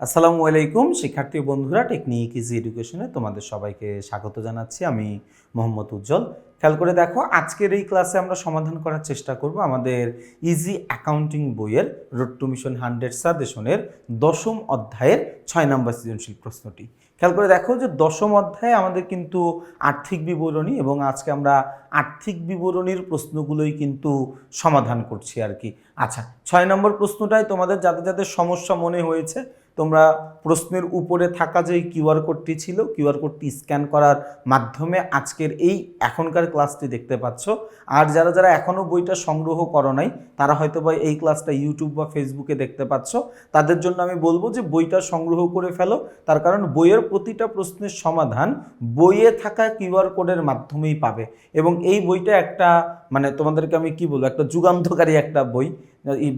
আসসালামু আলাইকুম, শিক্ষার্থী বন্ধুরা টেকনিক ইজি এডুকেশনে তোমাদের সবাইকে স্বাগত জানাচ্ছি। আমি মোহাম্মদ উজ্জ্বল। খেয়াল করে দেখো, আজকের এই ক্লাসে আমরা সমাধান করার চেষ্টা করব আমাদের ইজি অ্যাকাউন্টিং বইয়ের রোড টু মিশন হান্ড্রেড সাজেশনের দশম অধ্যায়ের ছয় নম্বর সৃজনশীল প্রশ্নটি। খেয়াল করে দেখো যে দশম অধ্যায়ে আমাদের কিন্তু আর্থিক বিবরণী এবং আজকে আমরা আর্থিক বিবরণীর প্রশ্নগুলোই কিন্তু সমাধান করছি আর কি। আচ্ছা ছয় নম্বর প্রশ্নটাই তোমাদের যাদের যাদের সমস্যা মনে হয়েছে তোমরা প্রশ্নের উপরে থাকা যে কিউআর কোডটি ছিল, কিউআর কোডটি স্ক্যান করার মাধ্যমে আজকের এই এখনকার ক্লাসটি দেখতে পাচ্ছ। আর যারা যারা এখনও বইটা সংগ্রহ করো নাই, তারা হয়তো বা এই ক্লাসটা ইউটিউব বা ফেসবুকে দেখতে পাচ্ছ। তাদের জন্য আমি বলব যে বইটা সংগ্রহ করে ফেলো। তার কারণ বইয়ের প্রতিটা প্রশ্নের সমাধান বইয়ে থাকা কিউআর কোডের মাধ্যমেই পাবে। এবং এই বইটা একটা মানে তোমাদেরকে আমি কি বলব, একটা যুগান্তকারী একটা বই।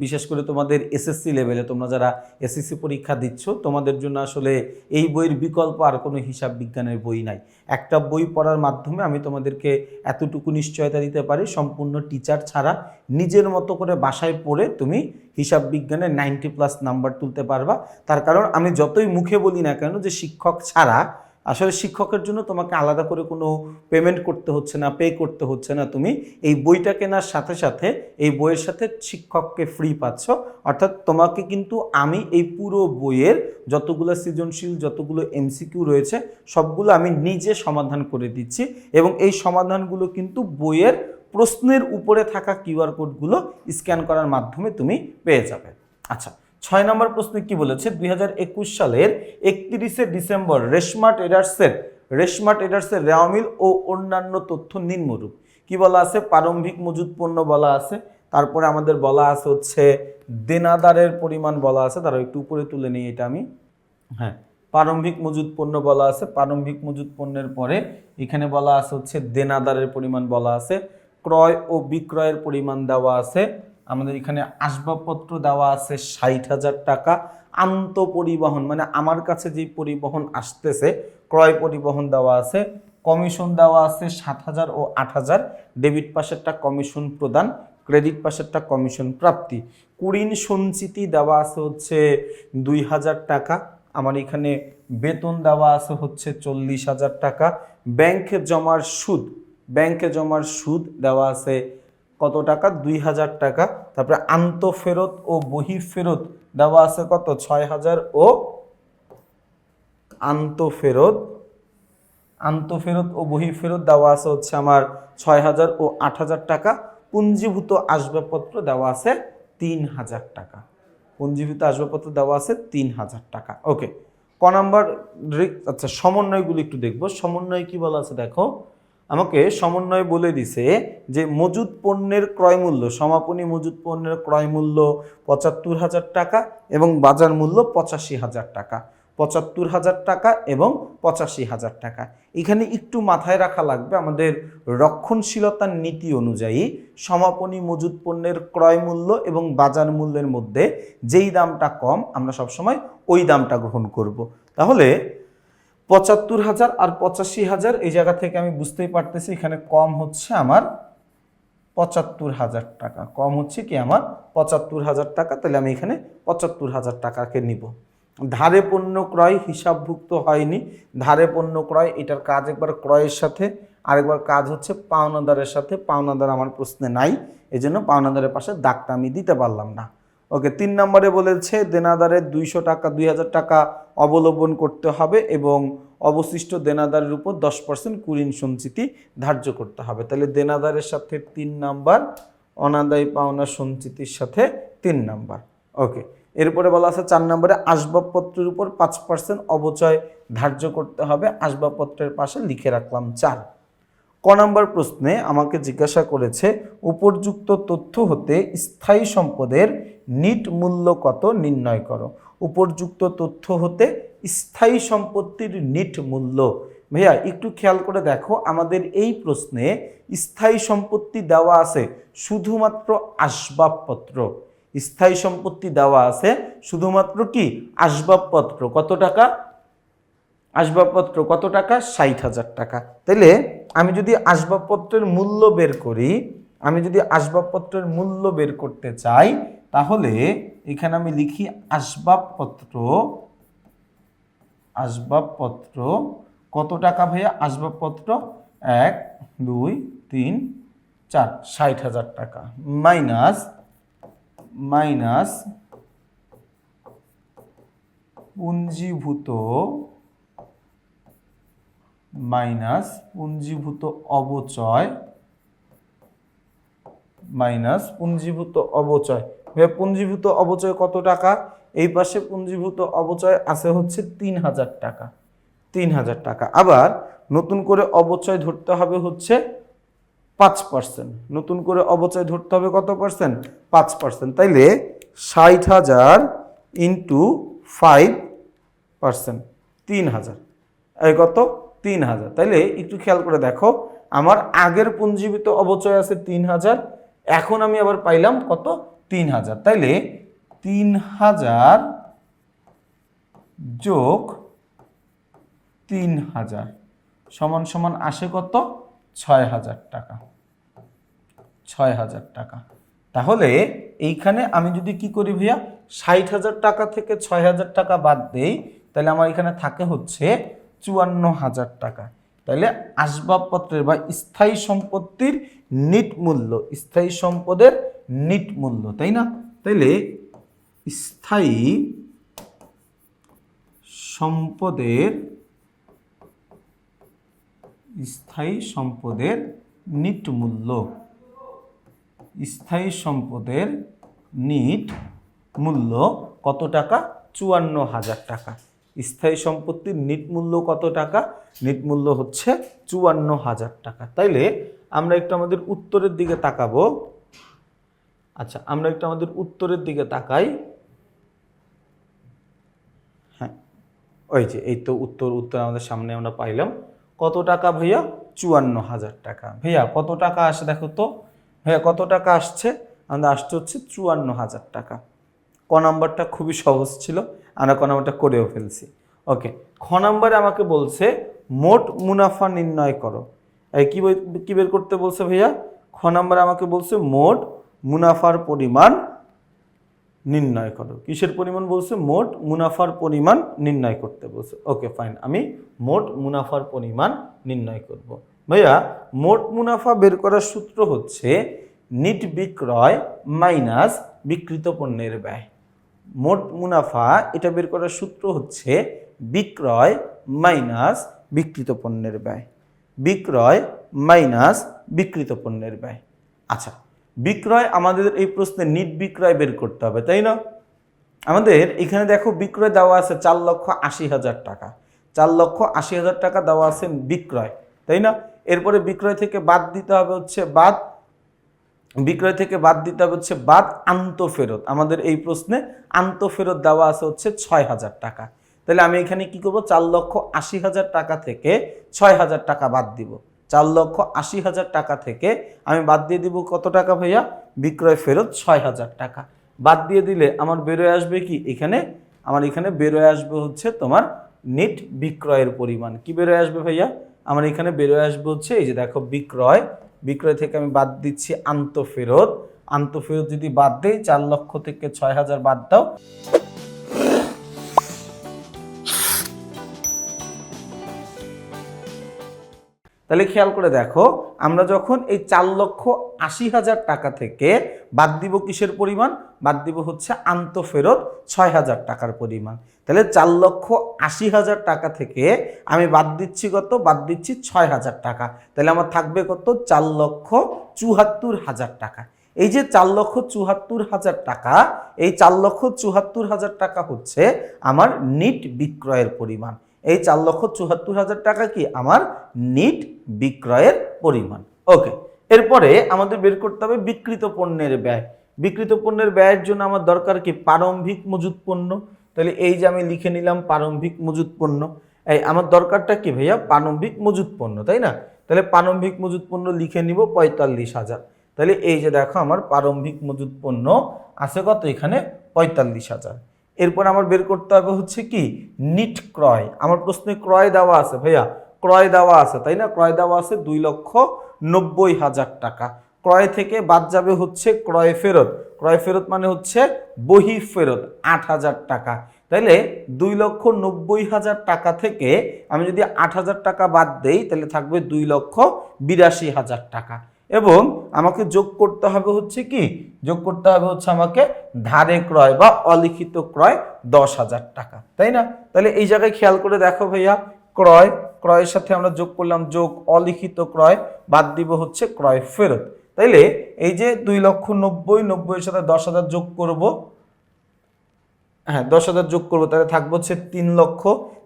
বিশেষ করে তোমাদের এসএসসি লেভেলে তোমরা যারা এসএসসি পরীক্ষা দিচ্ছ, তোমাদের জন্য আসলে এই বইয়ের বিকল্প আর কোনো হিসাব বিজ্ঞানের বই নাই। একটা বই পড়ার মাধ্যমে আমি তোমাদেরকে এতটুকু নিশ্চয়তা দিতে পারি, সম্পূর্ণ টিচার ছাড়া নিজের মতো করে বাসায় পড়ে তুমি হিসাব বিজ্ঞানে নাইনটি প্লাস নাম্বার তুলতে পারবা। তার কারণ আমি যতই মুখে বলি না কেন যে শিক্ষক ছাড়া আসলে শিক্ষকের জন্য তোমাকে আলাদা করে কোনো পেমেন্ট করতে হচ্ছে না পে করতে হচ্ছে না। তুমি এই বইটা কেনার সাথে সাথে এই বইয়ের সাথে শিক্ষককে ফ্রি পাচ্ছ। অর্থাৎ তোমাকে কিন্তু আমি এই পুরো বইয়ের যতগুলো সৃজনশীল, যতগুলো এমসিকিউ রয়েছে, সবগুলো আমি নিজে সমাধান করে দিচ্ছি এবং এই সমাধানগুলো কিন্তু বইয়ের প্রশ্নের উপরে থাকা কিউআর কোডগুলো স্ক্যান করার মাধ্যমে তুমি পেয়ে যাবে। আচ্ছা ছয় নম্বর প্রশ্ন কি বলেছে? দুই হাজার একুশ সালের একত্রিশে ডিসেম্বর রেশমা ট্রেডার্সের রেশমা ট্রেডার্সের রেওয়ামিল ও অন্যান্য তথ্য নিম্নরূপ। কি বলা আছে? প্রারম্ভিক মজুদ পণ্য বলা আছে। তারপরে আমাদের বলা আছে হচ্ছে দেনাদারের পরিমাণ বলা আছে। তারা একটু উপরে তুলে নিই, এটা আমি। হ্যাঁ প্রারম্ভিক মজুদ পণ্য বলা আছে। প্রারম্ভিক মজুদ পণ্যের পরে এখানে বলা আছে হচ্ছে দেনাদারের পরিমাণ বলা আছে। ক্রয় ও বিক্রয়ের পরিমাণ দেওয়া আছে। আমাদের এখানে আসবাবপত্র দেওয়া আছে ষাট হাজার টাকা। আন্ত পরিবহন মানে আমার কাছে যে পরিবহন আসতেছে, ক্রয় পরিবহন দেওয়া আছে, কমিশন দেওয়া আছে সাত হাজার ও আট হাজার। ডেবিট পাশেরটা কমিশন প্রদান, ক্রেডিট পাশেরটা কমিশন প্রাপ্তি। কুড়িন সঞ্চিতি দেওয়া আছে হচ্ছে দুই হাজার টাকা। আমার এখানে বেতন দেওয়া আছে হচ্ছে চল্লিশ হাজার টাকা। ব্যাংকে জমার সুদ, ব্যাংকে জমার সুদ দেওয়া আছে কত টাকা? দুই হাজার টাকা। তারপরে আন্ত ফেরত ও বহি ফেরত দেওয়া আছে কত? ছয় হাজার ও আন্ত ফেরত আন্ত ফেরত ও বহি ফেরত দেওয়া আছে হচ্ছে আমার ছয় হাজার ও আট হাজার টাকা। পুঞ্জীভূত আসবাবপত্র দেওয়া আছে তিন হাজার টাকা। পুঞ্জীভূত আসবাবপত্র দেওয়া আছে তিন হাজার টাকা। ওকে, ক নাম্বার আচ্ছা সমন্বয়গুলো একটু দেখব। সমন্বয় কি বলা আছে? দেখো আমাকে সমন্বয় বলে দিছে যে মজুদ পণ্যের ক্রয় মূল্য, সমাপনী মজুদ পণ্যের ক্রয় মূল্য পঁচাত্তর হাজার টাকা এবং বাজার মূল্য পঁচাশি হাজার টাকা। পঁচাত্তর হাজার টাকা এবং পঁচাশি হাজার টাকা। এখানে একটু মাথায় রাখা লাগবে আমাদের রক্ষণশীলতার নীতি অনুযায়ী সমাপনী মজুদ পণ্যের ক্রয় মূল্য এবং বাজার মূল্যের মধ্যে যেই দামটা কম, আমরা সবসময় ওই দামটা গ্রহণ করব। তাহলে পঁচাত্তর হাজার আর পঁচাশি হাজার, এই জায়গা থেকে আমি বুঝতেই পারতেছি এখানে কম হচ্ছে আমার পঁচাত্তর হাজার টাকা। কম হচ্ছে কি আমার পঁচাত্তর হাজার টাকা? তাহলে আমি এখানে পঁচাত্তর হাজার টাকাকে নিব। ধারে পণ্য ক্রয় হিসাবভুক্ত হয়নি। ধারে পণ্য ক্রয়, এটার কাজ একবার ক্রয়ের সাথে, আরেকবার কাজ হচ্ছে পাওনাদারের সাথে। পাওনাদার আমার প্রশ্নে নাই এই জন্য পাওনাদারের পাশে দাগটা আমি দিতে পারলাম না। ওকে, তিন নম্বরে বলেছে দেনাদারের দুইশো টাকা, দুই হাজার টাকা অবলম্বন করতে হবে এবং অবশিষ্ট দেনাদারের উপর দশ পার্সেন্ট কুড়িন সঞ্চিতি ধার্য করতে হবে। তাহলে দেনাদারের সাথে তিন নাম্বার, অনাদায়ী পাওনা সঞ্চিতির সাথে তিন নাম্বার। ওকে, এরপরে বলা আছে, চার নম্বরে আসবাবপত্রের উপর পাঁচ পার্সেন্ট অবচয় ধার্য করতে হবে, আসবাবপত্রের পাশে লিখে রাখলাম চার। ক নম্বর প্রশ্নে আমাকে জিজ্ঞাসা করেছে, উপযুক্ত তথ্য হতে স্থায়ী সম্পদের নিট মূল্য কত নির্ণয় করো। উপযুক্ত তথ্য হতে স্থায়ী সম্পত্তির নিট মূল্য। ভাইয়া, একটু খেয়াল করে দেখো, আমাদের এই প্রশ্নে স্থায়ী সম্পত্তি দেওয়া আছে শুধুমাত্র আসবাবপত্র। স্থায়ী সম্পত্তি দেওয়া আছে শুধুমাত্র কি? আসবাবপত্র। কত টাকা? আসবাবপত্র কত টাকা? ষাট হাজার টাকা। তাইলে আমি যদি আসবাবপত্রের মূল্য বের করি, আমি যদি আসবাবপত্রের মূল্য বের করতে চাই তাহলে এখানে আমি লিখি আসবাবপত্র আসবাবপত্র, কত টাকা ভাইয়া? আসবাবপত্র এক, দুই, তিন, চার, ষাট হাজার টাকা। মাইনাস মাইনাস পুঞ্জীভূত মাইনাস পুঞ্জীভূত অবচয়, মাইনাস পুঞ্জীভূত অবচয়। পুঞ্জীভূত অবচয় কত টাকা? এই পাশে পুঞ্জীভূত অবচয় আছে হচ্ছে তিন হাজার টাকা। তিন হাজার টাকা। আবার নতুন করে অবচয় ধরতে হবে হচ্ছে পাঁচ পার্সেন্ট। নতুন করে অবচয় ধরতে হবে কত পার্সেন্ট? পাঁচ পার্সেন্ট। তাইলে ষাট হাজার ইন্টু ফাইভ পার্সেন্ট। তিন হাজার। এই কত? তিন হাজার। তাইলে একটু খেয়াল করে দেখো, আমার আগের পুঞ্জীবিত অবচয় আছে তিন হাজার, এখন আমি আবার পাইলাম কত? তিন হাজার তাইলে তিন হাজার যোগ তিন হাজার সমান সমান আসে কত? ছয় হাজার টাকা। ছয় হাজার টাকা। তাহলে এইখানে আমি যদি কি করি ভাইয়া? ষাট হাজার টাকা থেকে ছয় হাজার টাকা বাদ দেই তাহলে আমার এখানে থাকে হচ্ছে চুয়ান্ন হাজার টাকা। তাহলে আসবাবপত্রের বা স্থায়ী সম্পত্তির নিট মূল্য, স্থায়ী সম্পদের নিট মূল্য, তাই না? তাইলে স্থায়ী সম্পদের স্থায়ী সম্পদের নিট মূল্য, স্থায়ী সম্পদের নিট মূল্য কত টাকা? চুয়ান্ন হাজার টাকা। স্থায়ী সম্পত্তির নিট মূল্য কত টাকা? নিট মূল্য হচ্ছে চুয়ান্ন হাজার টাকা। তাইলে আমরা একটু আমাদের উত্তরের দিকে তাকাবো। আচ্ছা আমরা একটু আমাদের উত্তরের দিকে তাকাই। হ্যাঁ ওই যে, এই তো উত্তর উত্তর আমাদের সামনে আমরা পাইলাম। কত টাকা ভাইয়া? চুয়ান্ন হাজার টাকা। ভাইয়া, কত টাকা আসে দেখো তো? ভাইয়া, কত টাকা আসছে? আমাদের আসছে হচ্ছে চুয়ান্ন হাজার টাকা। ক নাম্বারটা খুবই সহজ ছিল, আমরা ক নাম্বারটা করেও ফেলছি। ওকে, খ নাম্বারে আমাকে বলছে, মোট মুনাফা নির্ণয় করো। এই কি বের করতে বলছে ভাইয়া? খ নাম্বারে আমাকে বলছে, মোট মুনাফার পরিমাণ নির্ণয় করো। কিসের পরিমাণ বলছে? মোট মুনাফার পরিমাণ নির্ণয় করতে বলছে। ওকে, ফাইন, আমি মোট মুনাফার পরিমাণ নির্ণয় করব। ভাইয়া, মোট মুনাফা বের করার সূত্র হচ্ছে, নিট বিক্রয় মাইনাস বিকৃত পণ্যের ব্যয়। মোট মুনাফা, এটা বের করার সূত্র হচ্ছে বিক্রয় মাইনাস বিকৃত পণ্যের ব্যয়। বিক্রয় মাইনাস বিকৃত পণ্যের ব্যয়। আচ্ছা বিক্রয় আমাদের এই প্রশ্নে নিট বিক্রয় বের করতে হবে, তাই না? আমাদের এখানে দেখো বিক্রয় দেওয়া আছে চার লক্ষ আশি হাজার টাকা। চার লক্ষ আশি হাজার টাকা দেওয়া আছে বিক্রয়, তাই না? এরপরে বিক্রয় থেকে বাদ দিতে হবে হচ্ছে বাদ বিক্রয় থেকে বাদ দিতে হবে হচ্ছে বাদ আন্তঃফেরত আমাদের এই প্রশ্নে আন্তঃফেরত দেওয়া আছে হচ্ছে ছয় হাজার টাকা। তাহলে আমি এখানে কি করব? চার লক্ষ আশি হাজার টাকা থেকে ছয় হাজার টাকা বাদ দিব। চার লক্ষ আশি হাজার টাকা থেকে আমি বাদ দিয়ে দিব কত টাকা ভাইয়া? বিক্রয় ফেরত ছয় হাজার টাকা। বাদ দিয়ে দিলে আমার বেরোয় আসবে কি? এখানে আমার এখানে বেরোয় আসবে হচ্ছে তোমার নেট বিক্রয়ের পরিমাণ। কি বেরোয় আসবে ভাইয়া? আমার এখানে বেরোয় আসবে হচ্ছে এই যে দেখো বিক্রয় বিক্রয় থেকে আমি বাদ দিচ্ছি আন্তঃফেরত আন্তঃফেরত যদি বাদ দেই, চার লক্ষ থেকে ছয় হাজার বাদ দাও। তাহলে খেয়াল করে দেখো, আমরা যখন এই চার লক্ষ আশি হাজার টাকা থেকে বাদ দিব কিসের পরিমাণ? বাদ দিব হচ্ছে আন্তঃফেরত ছয় হাজার টাকার পরিমাণ। তাহলে চার লক্ষ আশি হাজার টাকা থেকে আমি বাদ দিচ্ছি কত? বাদ দিচ্ছি ছয় হাজার টাকা। তাহলে আমার থাকবে কত? চার লক্ষ চুহাত্তর হাজার টাকা। এই যে চার লক্ষ চুহাত্তর হাজার টাকা, এই চার লক্ষ চুহাত্তর হাজার টাকা হচ্ছে আমার নিট বিক্রয়ের পরিমাণ। এই চার লক্ষ চুহাত্তর হাজার টাকা কি আমার নিট বিক্রয়ের পরিমাণ? ওকে এরপরে আমাদের বের করতে হবে বিকৃত পণ্যের ব্যয়। বিকৃত পণ্যের ব্যয়ের জন্য আমার দরকার কি? প্রারম্ভিক মজুত পণ্য। তাহলে এই যে আমি লিখে নিলাম প্রারম্ভিক মজুত পণ্য, এই আমার দরকারটা কি ভাইয়া? প্রারম্ভিক মজুত পণ্য, তাই না? তাহলে প্রারম্ভিক মজুত পণ্য লিখে নিব পঁয়তাল্লিশ হাজার। তাহলে এই যে দেখো আমার প্রারম্ভিক মজুত পণ্য আছে কত এখানে? পঁয়তাল্লিশ হাজার। এরপর আমার বের করতে হবে হচ্ছে কি? নিট ক্রয়। আমার প্রশ্নে ক্রয় দেওয়া আছে, ভাইয়া। ক্রয় দেওয়া আছে, তাই না? ক্রয় দেওয়া আছে দুই লক্ষ নব্বই হাজার টাকা। ক্রয় থেকে বাদ যাবে হচ্ছে ক্রয় ফেরত। ক্রয় ফেরত মানে হচ্ছে বহি ফেরত, আট হাজার টাকা। তাইলে দুই লক্ষ নব্বই হাজার টাকা থেকে আমি যদি আট হাজার টাকা বাদ দেই তাহলে থাকবে দুই লক্ষ বিরাশি হাজার টাকা। এবং আমাকে যোগ করতে হবে হচ্ছে কি? যোগ করতে হবে হচ্ছে আমাকে ধারে ক্রয় বা অলিখিত ক্রয় দশ হাজার টাকা, তাই না? তাহলে এই জায়গায় খেয়াল করে দেখো ভাইয়া, ক্রয়, ক্রয়ের সাথে আমরা যোগ করলাম, যোগ, অলিখিত ক্রয়, বাদ দিব হচ্ছে ক্রয় ফেরত। তাইলে এই যে দুই লক্ষ নব্বই, নব্বইয়ের সাথে দশ হাজার যোগ করব হ্যাঁ দশ হাজার যোগ করব, তাহলে থাকব হচ্ছে তিন লক্ষ।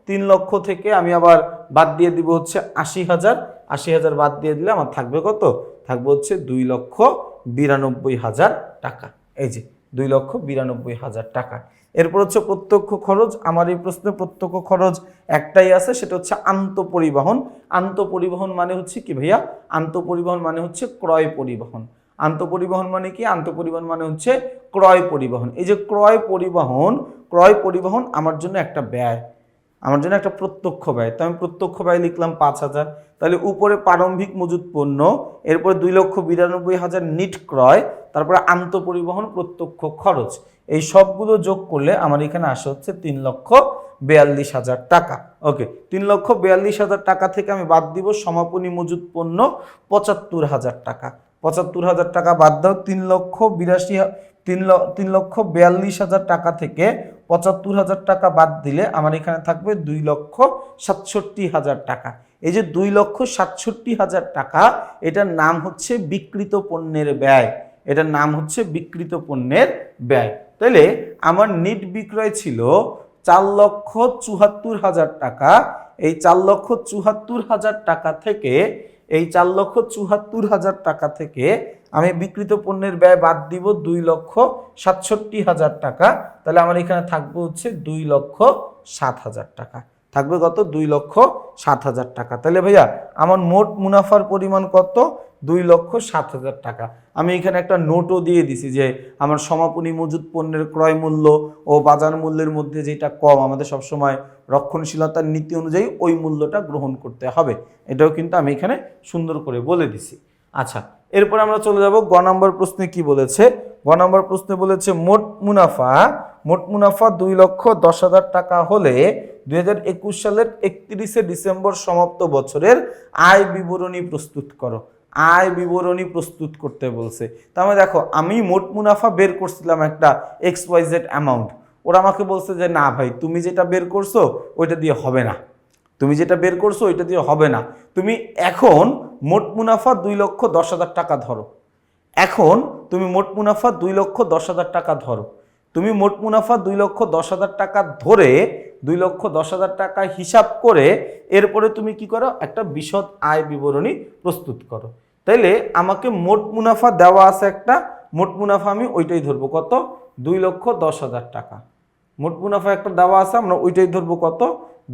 তিন লক্ষ থেকে আমি আবার বাদ দিয়ে দিব হচ্ছে আশি হাজার। আশি হাজার বাদ দিয়ে দিলে আমার থাকবে কত? থাকবে হচ্ছে দুই লক্ষ বিরানব্বই হাজার টাকা। এই যে, দুই লক্ষ বিরানব্বই হাজার টাকা। এরপর হচ্ছে প্রত্যক্ষ খরচ। আমার এই প্রশ্নে প্রত্যক্ষ খরচ একটাই আছে, সেটা হচ্ছে আন্তঃপরিবহন আন্তঃপরিবহন মানে হচ্ছে কি ভাইয়া? আন্তঃপরিবহন মানে হচ্ছে ক্রয় পরিবহন। আন্তঃপরিবহন মানে কি? আন্তঃপরিবহন মানে হচ্ছে ক্রয় পরিবহন। এই যে ক্রয় পরিবহন ক্রয় পরিবহন আমার জন্য একটা ব্যয়। আমার জন্য একটা প্রত্যক্ষ ব্যয়। তো আমি প্রত্যক্ষ ব্যয় লিখলাম পাঁচ হাজার। তাহলে উপরে প্রারম্ভিক মজুত পণ্য, এরপরে দুই লক্ষ বিরানব্বই হাজার নিট ক্রয়, তারপরে আন্তঃপরিবহন প্রত্যক্ষ খরচ। এই সবগুলো যোগ করলে আমার এখানে আসে হচ্ছে তিন লক্ষ বিয়াল্লিশ হাজার টাকা। ওকে, তিন লক্ষ বিয়াল্লিশ হাজার টাকা থেকে আমি বাদ দিব সমাপনী মজুত পণ্য পঁচাত্তর হাজার টাকা। পঁচাত্তর হাজার টাকা বাদ দাও, তিন লক্ষ বিরাশি তিন তিন লক্ষ বিয়াল্লিশ হাজার টাকা থেকে পঁচাত্তর হাজার টাকা বাদ দিলে আমার এখানে থাকবে দুই লক্ষ সাতষট্টি হাজার টাকা। এই যে দুই লক্ষ সাতষট্টি হাজার টাকা, এটার নাম হচ্ছে বিকৃত পণ্যের ব্যয়। এটার নাম হচ্ছে বিকৃত পণ্যের ব্যয়। তাহলে আমার নিট বিক্রয় ছিল চার লক্ষ চুহাত্তর হাজার টাকা। এই চার লক্ষ চুহাত্তর হাজার টাকা থেকে এই চার লক্ষ চুহাত্তর হাজার টাকা থেকে আমি বিকৃত পণ্যের ব্যয় বাদ দিব দুই লক্ষ সাতষট্টি হাজার টাকা। তাহলে আমার এখানে থাকবে হচ্ছে দুই লক্ষ সাত হাজার টাকা। থাকবে কত? দুই লক্ষ সাত হাজার টাকা। তাহলে ভাইয়া, আমার মোট মুনাফার পরিমাণ কত? দুই লক্ষ সাত হাজার টাকা। আমি এখানে একটা নোটও দিয়ে দিছি যে, আমার সমাপনী মজুত পণ্যের ক্রয় মূল্য ও বাজার মূল্যের মধ্যে যেটা কম, আমাদের সবসময় রক্ষণশীলতার নীতি অনুযায়ী ওই মূল্যটা গ্রহণ করতে হবে। এটাও কিন্তু আমি এখানে সুন্দর করে বলে দিছি। আচ্ছা এরপর আমরা চলে যাব গ নম্বর প্রশ্নে কি বলেছে? গ নম্বর প্রশ্নে বলেছে, মোট মুনাফা মোট মুনাফা দুই লক্ষ দশ হাজার টাকা হলে দুই হাজার একুশ সালের একত্রিশে ডিসেম্বর সমাপ্ত বছরের আয় বিবরণী প্রস্তুত করো। আয় বিবরণী প্রস্তুত করতে বলছে। তার মানে দেখো, আমি মোট মুনাফা বের করছিলাম একটা এক্স ওয়াই জেড অ্যামাউন্ট ওরা আমাকে বলছে যে, না ভাই, তুমি যেটা বের করছ, ওইটা দিয়ে হবে না। তুমি যেটা বের করছ, ওইটা দিয়ে হবে না। তুমি এখন মোট মুনাফা দুই লক্ষ দশ হাজার টাকা ধরো। এখন তুমি মোট মুনাফা দুই লক্ষ দশ হাজার টাকা ধরো। তুমি মোট মুনাফা দুই লক্ষ দশ হাজার টাকা ধরে দুই লক্ষ দশ হাজার টাকা হিসাব করে এরপরে তুমি কি করো? একটা বিশদ আয় বিবরণী প্রস্তুত করো। তাইলে আমাকে মোট মুনাফা দেওয়া আছে একটা, মোট মুনাফা আমি ওইটাই ধরবো কত? দুই লক্ষ দশ হাজার টাকা। মোট মুনাফা একটা দেওয়া আছে, আমরা ওইটাই ধরবো কত?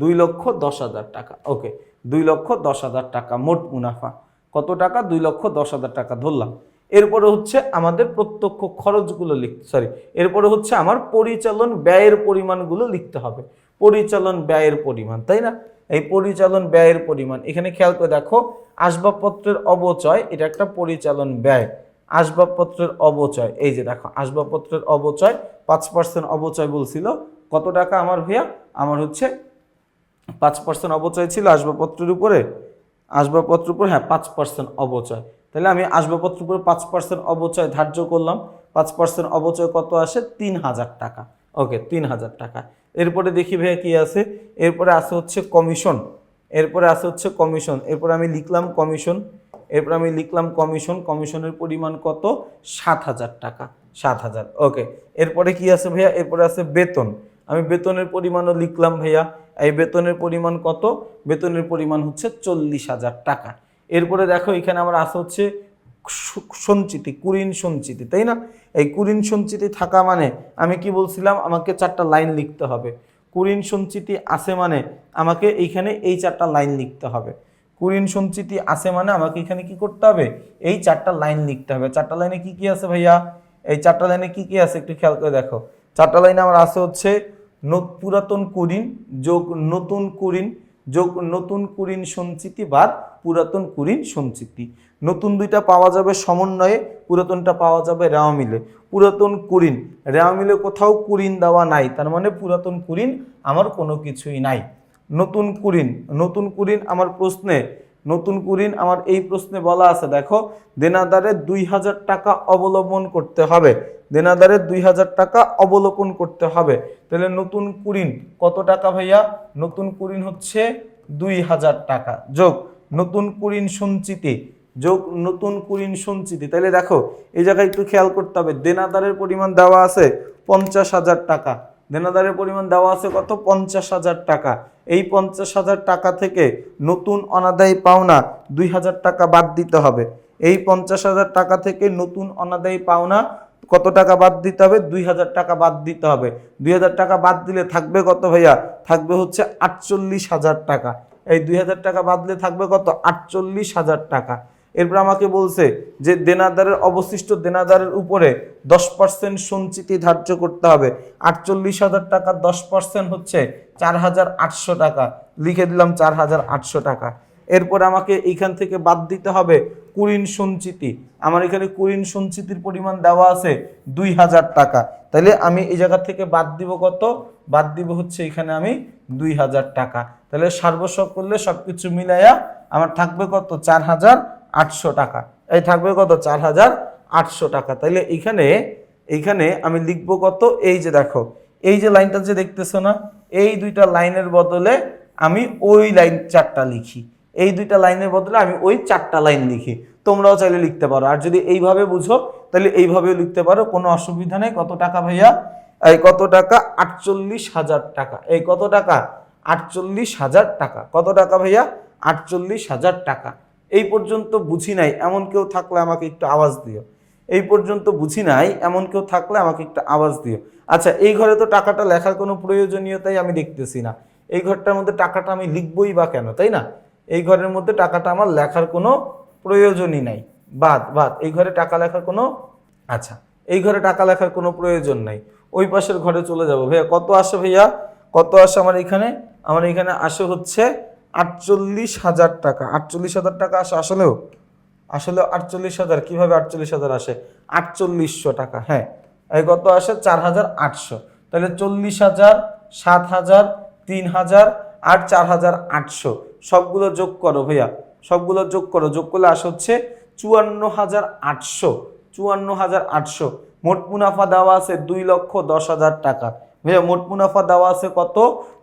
দুই লক্ষ দশ হাজার টাকা। ওকে, দুই লক্ষ দশ হাজার টাকা মোট মুনাফা। কত টাকা? দুই লক্ষ দশ হাজার টাকা ধরলাম। এরপরে হচ্ছে আমাদের প্রত্যক্ষ খরচগুলো লিখতে সরি এরপরে হচ্ছে আমার পরিচালন ব্যয়ের পরিমাণগুলো লিখতে হবে। পরিচালন ব্যয়ের পরিমাণ, তাই না? এই পরিচালন ব্যয়ের পরিমাণ, এখানে খেয়াল করে দেখো আসবাবপত্রের অবচয়, এটা একটা পরিচালন ব্যয়। আসবাবপত্রের অবচয়, এই যে দেখো, আসবাবপত্রের অবচয়, পাঁচ পার্সেন্ট অবচয় বলছিল। কত টাকা আমার ভাইয়া? আমার হচ্ছে পাঁচ পার্সেন্ট অবচয় ছিল আসবাবপত্রের উপরে। আসবাবপত্রের উপর হ্যাঁ পাঁচ পার্সেন্ট অবচয়। তাহলে আমি আসবাবপত্রের উপরে পাঁচ পার্সেন্ট অবচয় ধার্য করলাম। পাঁচ পার্সেন্ট অবচয় কত আসে? তিন হাজার টাকা। ওকে, তিন হাজার টাকা। এরপরে দেখি ভাইয়া কি আছে? এরপরে আছে হচ্ছে কমিশন। এরপরে আছে হচ্ছে কমিশন এরপরে আমি লিখলাম কমিশন এরপর আমি লিখলাম কমিশন কমিশনের পরিমাণ কত? সাত হাজার টাকা। সাত হাজার। ওকে এরপরে কি আছে ভাইয়া? এরপরে আছে বেতন। আমি বেতনের পরিমাণও লিখলাম ভাইয়া। এই বেতনের পরিমাণ কত? বেতনের পরিমাণ হচ্ছে চল্লিশ হাজার টাকা। এরপরে দেখো, এখানে আমার আছে হচ্ছে সঞ্চিতি, কুরিন সঞ্চিতি, তাই না? এই কুরিন সঞ্চিতি থাকা মানে আমি কি বলছিলাম? আমাকে চারটা লাইন লিখতে হবে। কুরিন সঞ্চিতি আছে মানে আমাকে এইখানে এই চারটা লাইন লিখতে হবে। কুরিন সঞ্চিতি আছে মানে আমাকে এখানে কি করতে হবে? এই চারটা লাইন লিখতে হবে। চারটা লাইনে কি কি আছে ভাইয়া? এই চারটা লাইনে কি কি আছে একটু খেয়াল করে দেখো। চারটা লাইনে আমার আছে হচ্ছে পুরাতন কুরিন যোগ নতুন কুরিন যোগ নতুন কুরিন সঞ্চিতি বাদ পুরাতন কুরিন সঞ্চিতি। নতুন দুইটা পাওয়া যাবে সমন্বয়ে, পুরাতনটা পাওয়া যাবে রেওয়া মিলে পুরাতন কুরিন। রেওয়া মিলে কোথাও কুরিন দেওয়া নাই, তার মানে পুরাতন কুরিন আমার কোনো কিছুই নাই। নতুন কুরিন নতুন কুরিন আমার প্রশ্নে, নতুন কুরিন আমার এই প্রশ্নে বলা আছে, দেখো, দেনাদারে দুই হাজার টাকা অবলম্বন করতে হবে। দেনাদারে দুই হাজার টাকা অবলোকন করতে হবে। তাহলে নতুন কুরিন কত টাকা ভাইয়া? নতুন কুরিন হচ্ছে দুই হাজার টাকা। যোগ, নতুন কুরিন সঞ্চিতি যোগ নতুন কুরিন সঞ্চিতি। তাহলে দেখো, এই জায়গায় একটু খেয়াল করতে হবে, দেনাদারের পরিমাণ দেওয়া আছে পঞ্চাশ হাজার টাকা। দেনাদারের পরিমাণ দেওয়া আছে কত? পঞ্চাশ হাজার টাকা। এই পঞ্চাশ হাজার টাকা থেকে নতুন অনাদায়ী পাওনা দুই হাজার টাকা বাদ দিতে হবে। এই পঞ্চাশ হাজার টাকা থেকে নতুন অনাদায়ী পাওনা কত টাকা বাদ দিতে হবে? দুই হাজার টাকা বাদ দিতে হবে। দুই হাজার টাকা বাদ দিলে থাকবে কত ভাইয়া? থাকবে হচ্ছে আটচল্লিশ হাজার টাকা। এই দুই হাজার টাকা বাদ দিলে থাকবে কত? আটচল্লিশ হাজার টাকা। এরপর আমাকে বলছে যে দেনাদারের অবশিষ্ট দেনাদারের উপরে দশ পার্সেন্ট সঞ্চিতি ধার্য করতে হবে। আটচল্লিশ হাজার টাকা দশ পার্সেন্ট হচ্ছে চার হাজার আটশো টাকা। লিখে দিলাম চার হাজার আটশো টাকা। এরপর আমাকে এইখান থেকে বাদ দিতে হবে কুরিন সঞ্চিতি। আমার এখানে কুরিন সঞ্চিতির পরিমাণ দেওয়া আছে দুই হাজার টাকা। তাহলে আমি এই জায়গা থেকে বাদ দিব কত? বাদ দিব হচ্ছে এখানে আমি দুই হাজার টাকা। তাহলে সর্বস্ব করলে সব কিছু মিলাইয়া আমার থাকবে কত? চার হাজার আটশো টাকা। এই থাকবে কত? চার হাজার আটশো টাকা। তাহলে এইখানে এইখানে আমি লিখব কত? এই যে দেখো, এই যে লাইনটা যে দেখতেছো না, এই দুইটা লাইনের বদলে আমি ওই লাইন চারটা লিখি। এই দুইটা লাইনের বদলে আমি ওই চারটা লাইন লিখি। তোমরাও চাইলে লিখতে পারো। আর যদি এইভাবে বুঝো তাহলে এইভাবেও লিখতে পারো। কোনো অসুবিধা নেই। কত টাকা ভাইয়া? এই কত টাকা? আটচল্লিশ হাজার টাকা। এই কত টাকা? আটচল্লিশ হাজার টাকা। কত টাকা ভাইয়া? আটচল্লিশ হাজার টাকা। এই পর্যন্ত বুঝি নাই, এমন কেউ থাকলে আমাকে একটু আওয়াজ দিও। এই পর্যন্ত বুঝি নাই, এমন কেউ থাকলে আমাকে একটু আওয়াজ দিও। আচ্ছা এই ঘরে তো টাকাটা লেখার কোনো প্রয়োজনীয়তাই আমি দেখতেছি না। এই ঘরটার মধ্যে টাকাটা আমি লিখবই বা কেন, তাই না? এই ঘরের মধ্যে টাকাটা আমার লেখার কোনো প্রয়োজনই নাই। বাদ বাদ, এই ঘরে টাকা লেখার কোনো আচ্ছা এই ঘরে টাকা লেখার কোনো প্রয়োজন নাই। ওই পাশের ঘরে চলে যাব। ভাইয়া, কত আসে ভাইয়া? কত আসে আমার এখানে? আমার এখানে আসে হচ্ছে আটচল্লিশ হাজার টাকা। আটচল্লিশ হাজার টাকা আসে আসলেও? আসলে আটচল্লিশ হাজার। কীভাবে আটচল্লিশ হাজার আসে? আটচল্লিশশো টাকা হ্যাঁ। এই কত আসে? চার হাজার আটশো। তাহলে চল্লিশ হাজার, সাত হাজার, তিন হাজার আর চার হাজার আটশো। সবগুলো যোগ করো ভাইয়া। সবগুলো যোগ করো। যোগ করলে আসে হচ্ছে চুয়ান্ন হাজার আটশো। চুয়ান্ন হাজার আটশো। মোট মুনাফা দেওয়া আছে দুই লক্ষ দশ হাজার টাকা। ভাইয়া, মোট মুনাফা দেওয়া আছে কত?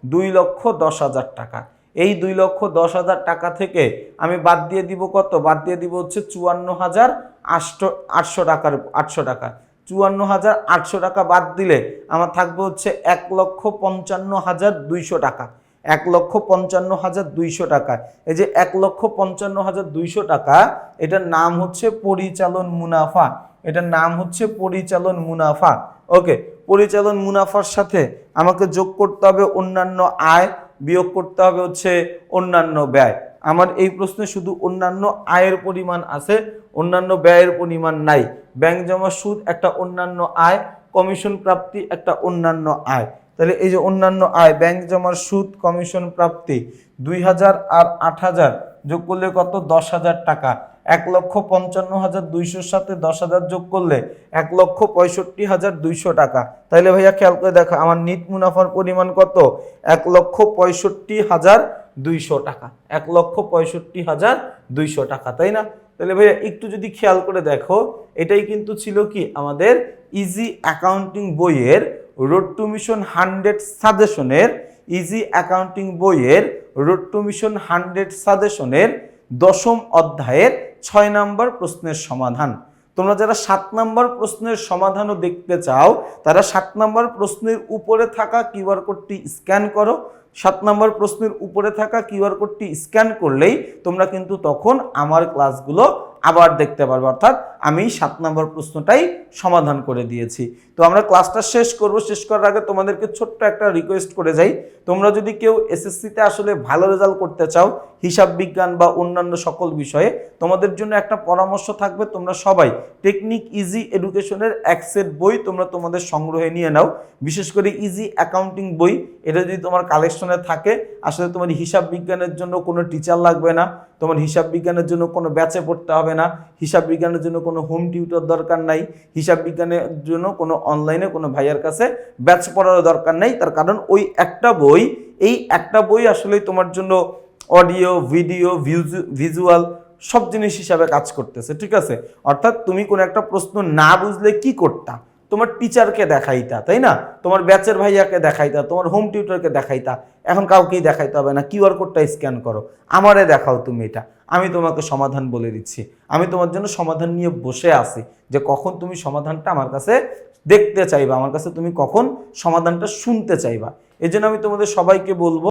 দুই লক্ষ দশ হাজার টাকা। এই দুই লক্ষ দশ হাজার টাকা থেকে আমি বাদ দিয়ে দিব কত? বাদ দিয়ে দিব হচ্ছে চুয়ান্ন হাজার আটশো আটশো টাকার, আটশো টাকা। চুয়ান্ন হাজার আটশো টাকা বাদ দিলে আমার থাকবে হচ্ছে এক লক্ষ পঞ্চান্ন হাজার দুইশো টাকা। এক লক্ষ পঞ্চান্ন হাজার দুইশো টাকা। এই যে এক লক্ষ পঞ্চান্ন হাজার দুইশো টাকা, এটার নাম হচ্ছে পরিচালন মুনাফা। এটার নাম হচ্ছে পরিচালন মুনাফা। ওকে, পরিচালন মুনাফার সাথে আমাকে যোগ করতে হবে অন্যান্য আয় বিয়োগ করতে হবে হচ্ছে অন্যান্য ব্যয়। আমার এই প্রশ্নে শুধু অন্যান্য আয়ের পরিমাণ আছে, অন্যান্য ব্যয়ের পরিমাণ নাই। ব্যাংক জমা সুদ একটা অন্যান্য আয়, কমিশন প্রাপ্তি একটা অন্যান্য আয়। তাহলে এই যে অন্যান্য আয়, ব্যাংক জমার সুদ, কমিশন প্রাপ্তি দুই হাজার আর আট হাজার যোগ করলে কত? দশ হাজার টাকা। এক লক্ষ পঞ্চান্ন হাজার দুইশোর সাথে দশ হাজার যোগ করলে এক লক্ষ পঁয়ষট্টি হাজার দুইশো টাকা। তাইলে ভাইয়া খেয়াল করে দেখো, আমার নিট মুনাফার পরিমাণ কত? এক লক্ষ পঁয়ষট্টি হাজার দুইশো টাকা। এক লক্ষ পঁয়ষট্টি হাজার দুইশো টাকা, তাই না? তাহলে ভাইয়া একটু যদি খেয়াল করে দেখো, এটাই কিন্তু ছিল কি? আমাদের ইজি অ্যাকাউন্টিং বইয়ের রোড টু মিশন হান্ড্রেড সাজেশনের ইজি অ্যাকাউন্টিং বইয়ের রোড টু মিশন হান্ড্রেড সাজেশনের দশম অধ্যায়ের ছয় নম্বর প্রশ্নের সমাধান। তোমরা যারা সাত নম্বর প্রশ্নের সমাধানও দেখতে চাও, তারা সাত নম্বর প্রশ্নের উপরে থাকা কিউআর কোডটি স্ক্যান করো। সাত নম্বর প্রশ্নের উপরে থাকা কিউআর কোডটি স্ক্যান করলেই তোমরা কিন্তু তখন আমার ক্লাসগুলো আবার দেখতে পারবে। অর্থাৎ আমি সাত নম্বর প্রশ্নটাই সমাধান করে দিয়েছি। তো আমরা ক্লাসটা শেষ করব। শেষ করার আগে তোমাদেরকে ছোট্ট একটা রিকোয়েস্ট করে যাই। তোমরা যদি কেউ এসএসসিতে আসলে ভালো রেজাল্ট করতে চাও, হিসাব বিজ্ঞান বা অন্যান্য সকল বিষয়ে, তোমাদের জন্য একটা পরামর্শ থাকবে। তোমরা সবাই টেকনিক ইজি এডুকেশনের অ্যাক্সেট বই তোমরা তোমাদের সংগ্রহে নিয়ে নাও। বিশেষ করে ইজি অ্যাকাউন্টিং বই, এটা যদি তোমার কালেকশনে থাকে, আসলে তোমার হিসাব বিজ্ঞানের জন্য কোনো টিচার লাগবে না। তোমার হিসাব বিজ্ঞানের জন্য কোনো ব্যাচে পড়তে হবে না। হিসাব বিজ্ঞানের জন্য কোনো হোম টিউটর দরকার নাই। হিসাব বিজ্ঞানের জন্য কোনো অনলাইনে কোনো ভাইয়ার কাছে ব্যাচ পড়ারও দরকার নাই। তার কারণ ওই একটা বই, এই একটা বই আসলেই তোমার জন্য অডিও ভিডিও ভিজুয়াল সব জিনিস হিসাবে কাজ করতেছে, ঠিক আছে? অর্থাৎ তুমি কোনো একটা প্রশ্ন না বুঝলে কি করতা? তোমার টিচারকে দেখাইতা, তাই না? তোমার ব্যাচের ভাইয়াকে দেখাইতা, তোমার হোম টিউটারকে দেখাইতা। এখন কাউকেই দেখাইতে হবে না কিউআর কোডটা স্ক্যান করো। আমারে দেখাও তুমি এটা। আমি তোমাকে সমাধান বলে দিচ্ছি। আমি তোমার জন্য সমাধান নিয়ে বসে আছি যে কখন তুমি সমাধানটা আমার কাছে দেখতে চাইবা, আমার কাছে তুমি কখন সমাধানটা শুনতে চাইবা। এই আমি তোমাদের সবাইকে বলব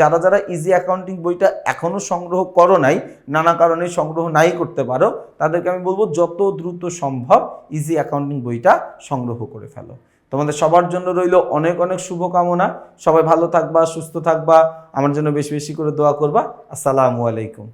যারা যারা ইজি অ্যাকাউন্টিং বইটা এখনও সংগ্রহ করো নাই, নানা কারণে সংগ্রহ নাই করতে পারো, তাদেরকে আমি বলব যত দ্রুত সম্ভব ইজি অ্যাকাউন্টিং বইটা সংগ্রহ করে ফেলো। তোমাদের সবার জন্য রইল অনেক অনেক শুভকামনা। সবাই ভালো থাকবা, সুস্থ থাকবা। আমার জন্য বেশি বেশি করে দোয়া করবা। আসসালামু আলাইকুম।